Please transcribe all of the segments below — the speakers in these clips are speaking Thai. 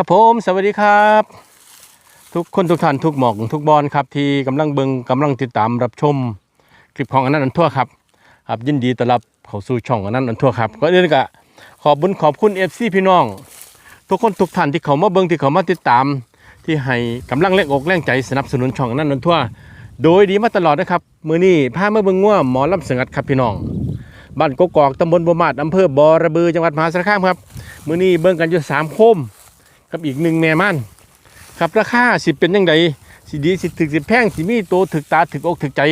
ครับผมสวัสดีครับ ทุกคนทุกท่านทุกหมองทุกบอลครับ ที่กำลังเบิงกำลังติดตามรับชม คลิปของอนันต์อันทั่วครับครับยินดีต้อนรับเข้าสู่ช่องอนันต์อันทั่วครับก็เรื่องกะขอบบุญขอบคุณเอฟซีพี่น้อง ทุกคนทุกท่านที่เขามาเบิงที่เขามาติดตาม ที่ให้กำลังแรงอกแรงใจสนับสนุนช่องอนันต์อันทั่ว โดยดีมาตลอดนะครับมือนี้พาเมาเบิงว่าหมอลำสงัดครับพี่น้องบ้านกกอกตำบลบัวมาดอำเภอบอระบือจังหวัดมหาสารคามครับมือนี้เบิงกันอยู่สามโคม กับอีกหนึ่งแม่มันครับราคาสิเป็นยังไงสิดีสิถึกสิแพงสิมีโตถึกตาถึกอกถึกใจ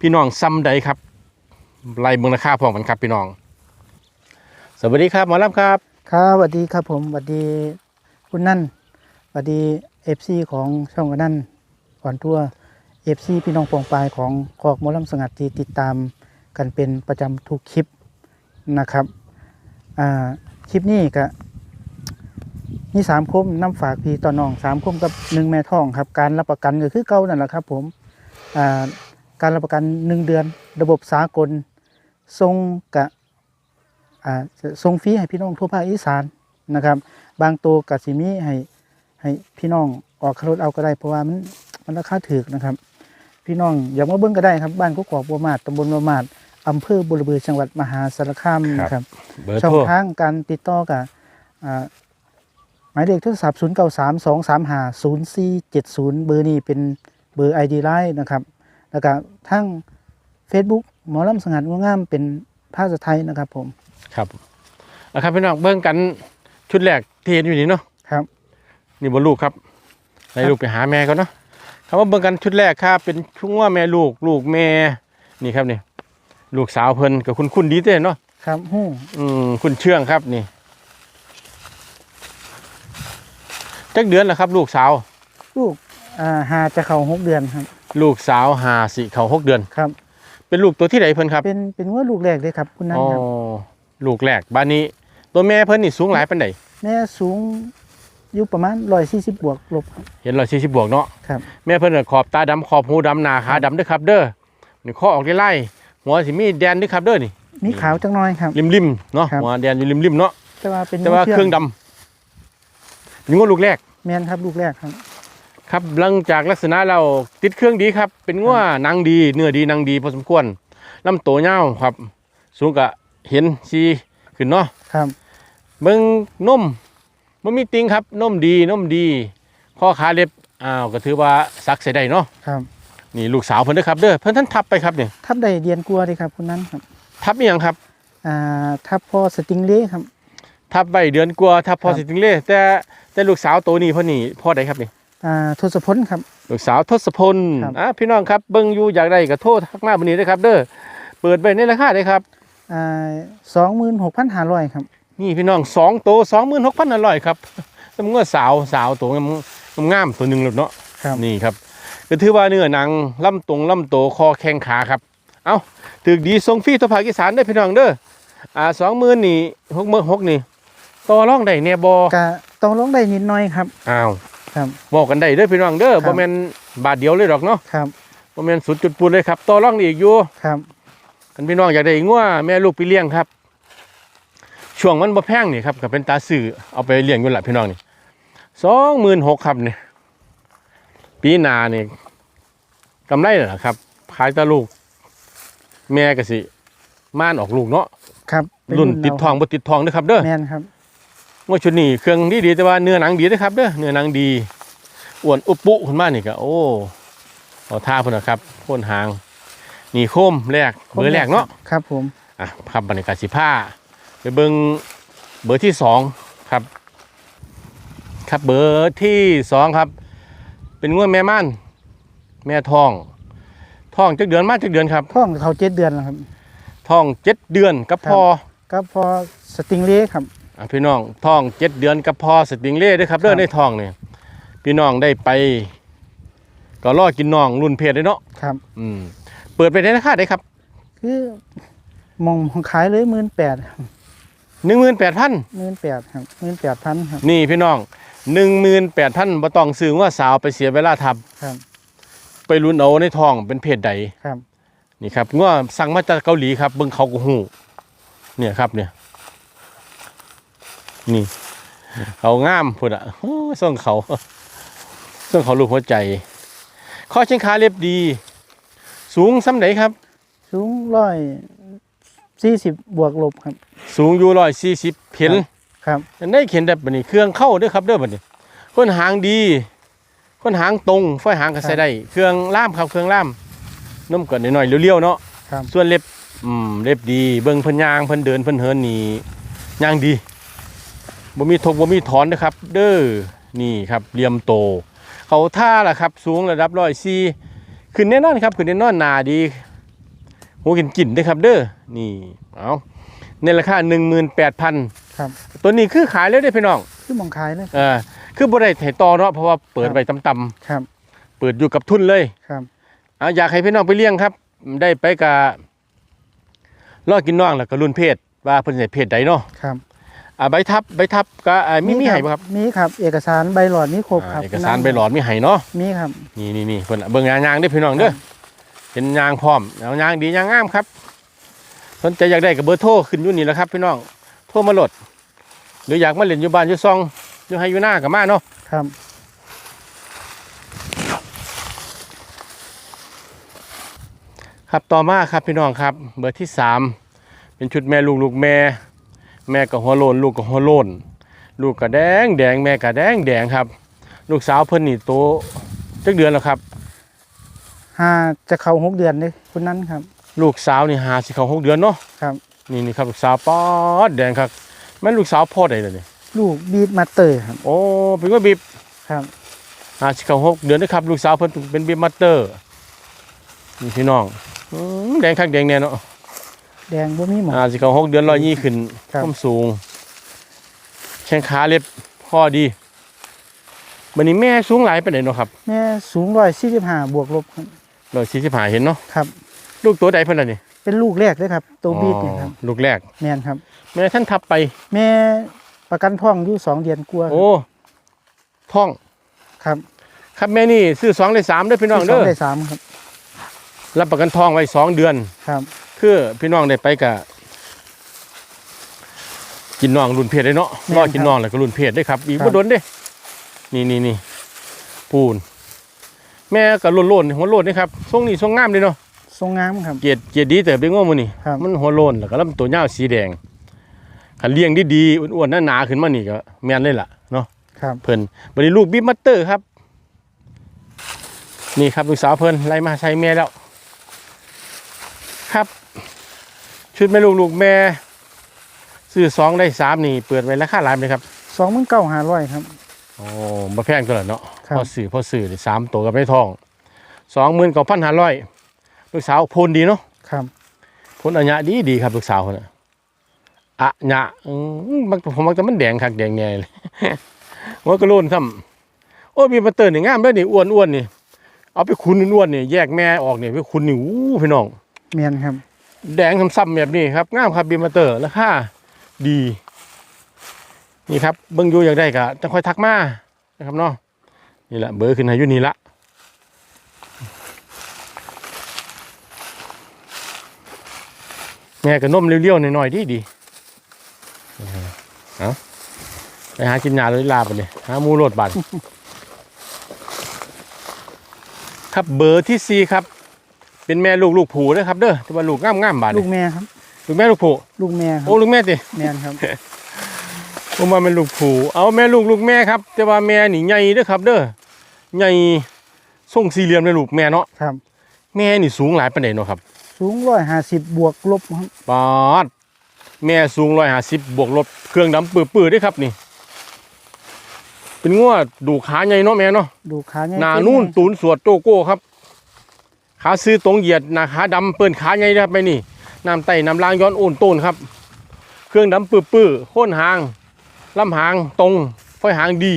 พี่น้องซ้ำใดครับไล่เมืองราคาพร้อมกันครับพี่น้อง สวัสดีครับหมอลำครับ ครับสวัสดีครับผมสวัสดีคุณนั่นสวัสดีเอฟซีของช่องกันนั่นก่อนทั่วเอฟซีพี่น้องปองปลายของคอกหมอลำสงัดที่ติดตามกันเป็นประจำทุกคลิปนะครับอ่าคลิปนี้ก็ มีสามคมน้ำฝากพี่ต่อน้องสามคมกับหนึ่งแม่ท้องครับ การรับประกันก็คือเก่านั่นแหละครับ ผมอ่าการรับประกันหนึ่งเดือน ระบบสากลทรงกะอ่าส่งฟรีให้พี่น้องทั่วภาคอีสานนะครับ บางตัวกัสิมีให้ให้พี่น้องออกคารถเอาก็ได้เพราะว่ามันมันราคาถูกนะครับ พี่น้องอยากมาเบิ้งก็ได้ครับ บ้านกุกอกบัวมาดตำบลบัวมาดอำเภอบุรบือจังหวัดมหาสารคามนะครับเบอร์ช่อโทงรทางการติดต่อกับอ่าห มายเลขโทรศัพท์0 9 3 2 3 5 0 4 7 0 เบอร์นี้เป็นเบอร์ ID ไลน์นะครับ แล้วก็ทั้ง Facebook หมอลำสงัดงดงามเป็นภาษาไทยนะครับผม ครับนะครับพี่น้องเบิ่งกันชุดแรกที่เห็นอยู่นี่เนาะครับ นี่บนลูกครับให้ลูกไปหาแม่ก่อนเนาะคำว่าเบิ่งกันชุดแรกครับเป็นช่วงว่าแม่ลูกลูกแม่นี่ครับนี่ลูกสาวเพิ่นกับคุณคุณดีเต้เนาะครับหู้อืมคุณเชื่องครับนี่ จักเดือนแล้วครับ ลูกสาว ลูกอ่าหาจะเข้าหกเดือนครับ ลูกสาวหาสิเขาหกเดือน ครับ เป็นลูกตัวที่ไหนเพิ่นครับเป็นเป็นว่าลูกแรกเลยครับคุณนั่นอ๋อครับลูกแรกบ้านนี้ ตัวแม่เพิ่นนี่สูงหลายปานใดแม่สูงอยู่ประมาณร้อยสี่สิบบวกลบครับ เห็นร้อยสี่สิบบวกเนาะครับ แม่เพิ่นน่ะขอบตาดำขอบหูดำหน้าขาดำเด้วยครับ เด้อนี่ข้อออกไล่ๆหัวสิมีแดนเด้วยครับเด้อนี่มีขาวจังน้อยครับ ริมๆเนาะครับ หัวแดนอยู่ริมๆเนาะแต่ว่าเป็นแต่ว่าเครื่องดำ นี่งวลูกแรกแมนครับลูกแรกครับ ครับหลังจากลักษณะเราติดเครื่องดีครับ เป็นงัวหนังดีเนื้อดีหนังดีพอสมควรลำโตวยาวครับ สูงกะเห็นซีขึ้นเนาะครับเบิ่งนมมันมีติงครับนมดีนมดี ข้อขาเล็บอ้าวก็ถือว่าซักใส่ได้เนาะครับ นี่ลูกสาวเพิ่นเด้อครับเด้อเพิ่นท่านทับไปครับเนี่ยทับได้เดียนกลัวเลยครับคุณนั่นครับ ทับอีหยังครับอ่าทับพอสติงเล่ครับ ทับใบเดือนกว่าทับพอครับสิถึงเลยแต่แต่ลูกสาวตัวนี้เพ่อนี่พ่อใดครับนี่อ่าทศพลครับ ลูกสาวทศพลครับอะพี่น้องครับเบิ่งอยู่อยากได้ก็โทษทักมาบันนี้เด้อครับ เด้อเปิดไปในราคาได้ครับอ่าสองหมื่นหกพันห้าร้อยครับ นี่พี่น้องสองตัวสองหมื่นหกพันอร่อยครับสมงสาวสาวตัวงามงามๆตัวหนึ่งแล้วเนาะครับนี่ครับก็ถือว่าเนื้อหนังลำตรงลำโตคอแข้งขาครับ เอาถึกดีทรงฟรีตัวภาคอีสานได้อพี่น้องเด้ออ่าสองหมื่นนี่หกหมื่นหกนี่ ต่อรองได้แน่บกะต้องลงได้นิดหน่อยครับ อ้าวครับ บอกกันได้เด้อพี่น้องเด้อครับ บ่แม่นบาทเดียวเลยดอกเนาะครับบ่แม่นสุดจุดปูนเลยครับต่อรองได้อีกอยู่ ครับกันพี่น้องอยากได้งัวแม่ลูกไปเลี้ยงครับ ช่วงมันบ่แพงนี่ครับก็เป็นตาซื้อเอาไปเลี้ยงอยู่ล่ะพี่น้องนี่26,000ครับนี่ปีหน้านี่กำไรน่นล่ะครับขายแตาลูก แม่ก็สิม่านออกลูกเนาะครับเป็รุ่นติดเาทองบ่ติดทองเด้อครับเด้อแมนครับ งวดชุดนี้เครื่องดีดีแต่ว่าเนื้อหนังดีนะครับเด้อเนื้อหนังดีอ้วนอุบปุขึ้นมานี่ก็โอ้เอาท่าพุ่นนะครับพ่นหางนี่โคมแรกเบอร์แรกเนาะครับผมอะครับบรรยากาศสิผ้าไปเบิ่งเบอร์ที่สองครับ ครับเบอร์ที่สองครับ เป็นงวดแม่ม่านแม่ทองท้องจักเดือนมาจักเดือนครับท้องเขาเจ็ดเดือนแล้วครับท้องเจ็ดเดือนกับครับพอก็พอสติงเล่ครับ อะพี่น้องท้องเจ็ดเดือนกับพอสติงเล่ด้วยครับเด้คอรับในท้องเนี่ยพี่น้องได้ไป ก็รอกินน้องรุ่นเพจเลยเนาะครับ อืมเปิดไปได้ราคาได้ครับ คือมองขายเลยหมื่นแปดหนึ่งหมื่นแปดพันหมื่นแปดครับหมื่นแปดพันครับ นี่พี่น้องหนึ่งหมื่นแปดพันบ่ต้องซื้อว่าสาวไปเสียเวลาทครับำไปลุ้นเอาในท้องเป็นเพจใด ครับ นี่ครับง้อสั่งมาจากเกาหลีครับเบิ่งเขาก็หูเนี่ยครับเนี่ย นี่ เขางามพุ่นอะโอ้ยส่งเขาส่งเขาลูกหัวใจ ข้อเชิงขาเรียบดี สูงซ้ำไหนครับ สูงร้อยสี่สิบบวกลบครับ สูงอยู่ร้อยสี่สิบเห็นครับอันได้เข็นแบบนี้เครื่องเข้าเด้วยครับเด้อบัดนี้คนหางดีคนหางตรงไฟหางก็ใส่ได้ เครื่องล่ามครับเครื่องล่ามน้ำก่อนหน่อยๆเลี้ยวๆเนาะครับส่วนเล็บอืมเล็บดี เบิ่งเพิ่นยางเพิ่นเดินเพิ่นเฮินนี่ย่างดี บ่มีทกบ่มีถอนนะครับ เด้อนี่ครับเหลี่ยมโต เขาท่าล่ะครับ สูงระดับร้อยสี่ขึ้นแน่นอนครับขึ้นแน่นอนหนาดีหูกินกินเด้อครับ เด้อนี่เอาในราคา18,000ครับ ตัวนี้คือขายแล้วได้อพี่น้องคือหมองขายเลยเออคือบ่ได้ให้ต่อเนาะเพราะว่าเปิดไว้ต่ำครับๆเปิดอยู่กับทุนเลยครับเอาอยากให้พี่น้องไปเลี้ยงครับ ได้ไปกะรอกินน้องแล้วก็รุ่นเพศว่าเพิ่นสิเพศใดเนาะครับ อ่าใบทับใบทับก็อ่ามีมีให้บ่ครับมีครับ เอกสารใบหลอดมีครบครับ อ่าเอกสารใบหลอดมีให้เนาะมีครับ นี่นี่นี่เพิ่นเบิ่งยางยางเด้อพี่น้องเด้อเป็นยางพร้อมเอายางดียางงามครับสนใจอยากได้ก็เบอร์โทรขึ้นอยู่นี่แหละครับพี่น้องโทรมาโหลด หรืออยากมาเล่นอยู่บ้านอยู่ซองอยู่ให้อยู่หน้าก็มาเนาะ ครับ ครับต่อมาครับพี่น้องครับเบอร์ที่สามเป็นชุดแม่ลูกลูกแม่ แม่กับหัวโลนลูกกับหัวโลนลูกกระแดงแดงแม่กระแดงแดงครับ ลูกสาวเพิ่นนี่โตจักเดือนแล้วครับห้าจะเข้าหกเดือนเลยคุณนั้นครับ ลูกสาวนี่หาสิเขาหกเดือนเนาะครับ นี่นี่ครับลูกสาวป๊อดแดงครับแม่นลูกสาวพ่อใดเลยนี่ลูกบีดมาเตอร์ครับ โอ้เป็นว่าบีบครับหาสิเขาหกเดือนนะครับ ลูกสาวเพิ่นเป็นบีบมัตเตอร์นี่พี่น้องอืมแดงคักแดงแน่เนาะ แดงบ่มีหมองหาสิเขาหกเดือนร้อยยี่ขึ้นครับความสูง แข้งขาเล็บข้อดีบันนี้แม่สูงหลายไปไหนใดเนาะครับแม่สูงร้อยสี่สิบห้าบวกลบครับร้อยสี่สิบห้าเห็นเนาะครับ ลูกตัวใดเพิ่นล่ะนี่เป็นลูกแรกเลยครับตัวบีดเนี่ยครับอ๋อลูกแรก แม่นครับ แม่ท่านทับไป แม่ประกันท้องอยู่สองเดือนกลัวาโอ้ท้อง ครับครับแม่นี่ซื้อสองได้สามเด้อพี่น้องที่สเด้องอได้สามครับรับประกันท้องไว้สองเดือน ครับ คือพี่น้องได้ไปกะกินน้องรุ่นเพศได้เนาะรอกินน้องแล้วก็รุ่นเพศได้ครับ อีกบ่โดนเด้ นี่นี่นี่ปูน แม่ก็โลนๆหัวโลนนี่ครับทรงนี้ทรงงามเลยเนาะทรงงามครับ เกียรติเกียรติดีแต่เป็นง้อมือนี่ครับมันหัวโลนแล้วก็ลำตัวยาวสีแดงขันเลี้ยงดีๆอ้วนๆหนาๆขึ้นมานี่ก็แม่นเลยล่ะเนาะครับเพิ่นบัดนี้ลูกบิ๊กมัตเตอร์ครับ นี่ครับลูกสาวเพิ่นไล่มาใช้แม่แล้ว ครับ ชุดแม่ลูกลูกแม่ซื้อสองได้สามนี่เปิดไว้ราคาหลายไหมครับสองหมื่นเก้าห้าร้อยครับ โอ้มาแพงตัวละเนาะครับ พอสื่อพอสื่อได้สามตัวกับไม่ทองสองหมื่นเก้าพันห้าร้อยลูกสาวโพนดีเนาะครับโพนอัญญะดีดีครับลูกสาวคนน่ะอะญะอืมมักผมมักจะมันแดงคักแดงแง่เลย หัว่าก็โลนซ้ำโอ้ยมีมาเตือนนี่งามเลยนี่อ้วนอ้วนนี่ เอาไปคุณอ้วนๆนี่แยกแม่ออกนี่ไปคุณนี่อู้พี่น้องแม่นครับ แดงซ้ำๆแบบนี้ครับงามครับบีมาเตอร์ราคาดี นี่ครับเบิ้งอยู่อยากได้ก็จะค่อยทักมานะครับเนาะนี่แหละเบอร์ขึ้นให้ยูนี่ละแม่ก็นมเลี้ยวๆหน่อยๆดีดีเอาไปหากินยาเลยลาไปเลยหาหมูโรดบันครับเบอร์ที่สี่ครับ เป็นแม่ลูกลูกผูนะครับเด้อแต่ว่าลูกงามงามๆบาดลูนี่กแม่ครับ ลูกแม่ลูกผูลูกแม่ครัโอ้บลูกแม่ติแม่นครับผมว่าเป็นลูกผูเอาแม่ลูกลูกแม่ครับ แต่ว่าแม่นี่ใหญ่เด้อครับ เด้อใหญ่ทรงสี่เหลี่ยมเลยลูกแม่เนาะครับ แม่นี่สูงหลายปานใดเนาะครับ สูงร้อยห้าสิบบวกลบครับปาดแม่สูงร้อยห้าสิบบวกลบเครื่องดำปื้อๆเด้วยครับนี่ เป็นงัวดูขาใหญ่เนาะแม่เนาะดูขาใหญ่หน้านู่นตูนสวดโตโก้ครับ ขาซื้อตรงเหยียดหน้าขาดำเปิ้นขาใหญ่นะครับไปนี่น้ำไตน้ำลางย้อนโอนโต้นครับ เครื่องดำปื้อๆโค่นหางลำหางตรงไฟหางดี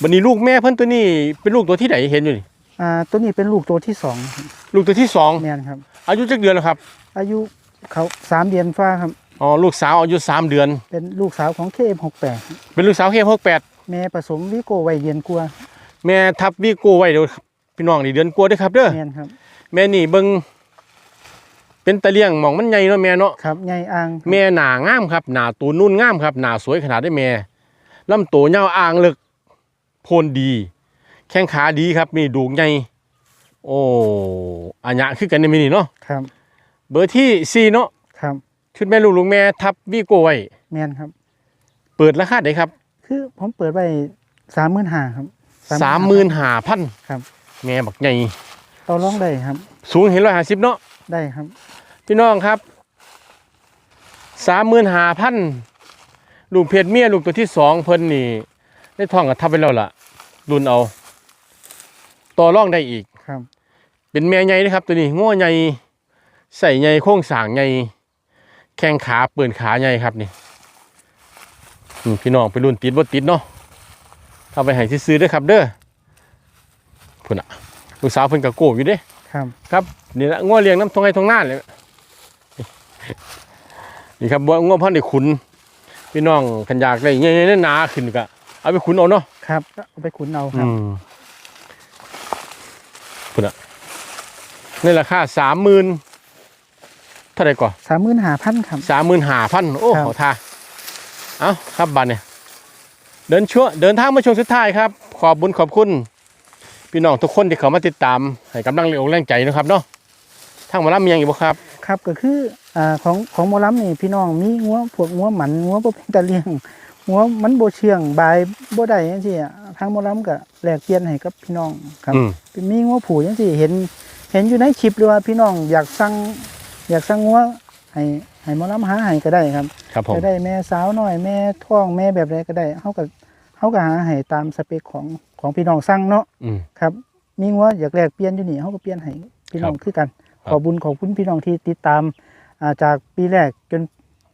บันนี้ลูกแม่เพิ่นตัวนี้เป็นลูกตัวที่ไหนเห็นอยู่นี่อ่าตัวนี้เป็นลูกตัวที่สองครับลูกตัวที่สองแม่นครับ อายุจักเดือนแล้วครับ อายุเขาสามเดือนฟ้าครับอ๋อลูกสาวอายุสามเดือน เป็นลูกสาวของเคมหกแปดเป็นลูกสาวเฮหกแปดแม่ผสมวิโกไวเย็นกลัว แม่ทับวีโก้ไว้เดี๋ยว พี่น้องนี่เดือนกลัวาเด้วยครับเด้อแม่นครับแม่นี่เบิ่งเป็นตะเลียงหมองมันใหญ่เนาะแม่เนาะครับใหญ่อ่างครับแม่หนางามครับหนาตูนนุ่นงามครับหนาสวยขนาดได้แม่ลำตัวยาวอ่างเลึกโพนดี แข้งขาดีครับมีดูกใหญ่โอ้อัญญะคือกันในมินี่เนาะครับเบอร์ที่สี่เนาะครับชุดแม่ลูกลุงแม่ทับวีโก้ไว้แม่นครับ เปิดราคาได้ครับคือผมเปิดไว้สามหมื่นห้าครับ สามหมื่นห้าพันครับ แม่บักใหญ่ต่อรองได้ครับ สูงเห็นร้อยห้าสิบเนาะได้ครับ พี่น้องครับสามหมื่นห้าพันลูกเพชรเมียลูกตัวที่สองเพิ่นนี่ ได้ท้องกับทับไปแล้วล่ะรุ่นเอา ต่อรองได้อีกครับ เป็นแม่ใหญ่นะครับ ตัวนี้ง้อใหญ่ใส่ใหญ่โค้งสร้างใหญ่แข้งขาเปิดขาใหญ่ครับนี่อืมพี่น้องไปรุ่นติดบ่ติดเนาะถ้าไปให้ซื้อๆเด้อครับเด้อ พุ่นอะลูกสาวเพิ่นก็โก้อยู่เด้ครับ ครับนี่ละง้อเลี้ยงน้ำทงไห้ทงหน้าเลยนี่ครับบัวง้อพันธุ์ได้ขุนพี่น้องขันอยากได้เงี้ยๆหนาๆขึ้นก็เอาไปขุนเอาเนาะครับก็เอาไปขุนเอาคอืรับมพุ่นอะนี่ราคาสามหมื่นเท่าไหร่ก่อนสามหมื่นห้าพันครับสามหมื่นห้าพันโอ้ครับขอท่าเอาครับบัตรเนี่ยเดินชั่วเดินทางมาช่วงสุดท้ายครับ ขอบบุญขอบคุณ พี่น้องทุกคนที่เขามาติดตามให้กำลังแรงอกแรงใจนะครับเนาะทางหมาล่ำมีหยังอีกบ่ครับ ครับก็คืออ่าของของหมอลำนี่พี่น้องมีงัวพวกงัวหมันงัวบ่เป็นตะเลี้ยงงัวมันบ่เชื่องบายบ่ได้จังซี่อะทางหมอลำก็แลกเปลี่ยนให้กับพี่น้องครับอืม มีงัวผูจังซี่เห็น เห็นอยู่ในคลิปหรือว่าพี่น้องอยากสั่งอยากสั่งงัวให้ให้หมอลำหาให้ก็ได้ครับ ครับผม จะได้แม่สาวน้อยแม่ท้องแม่แบบใดก็ได้เฮาก็ เฮาก็หาให้ตามสเปคของของพี่น้องสั่งเนาะอืม ครับมีงัวอยากแลกเปลี่ยนอยู่นี่เฮาก็เปลี่ยนให้พี่น้องครับคือกัน ครับ ขอบุญขอบคุณพี่น้องที่ติดตามอ่าจากปีแรกจน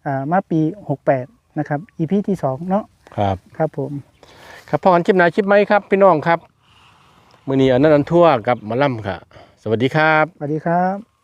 อ่ามาปี 68 นะครับ EP ที่2เนาะครับ ครับผม ครับพอกันคลิปหน้าคลิปไหมครับ พี่น้องครับ มื้อนี้อันนั้นอันทั่วกับหมาล่ำค่ะ สวัสดีครับ สวัสดีครับ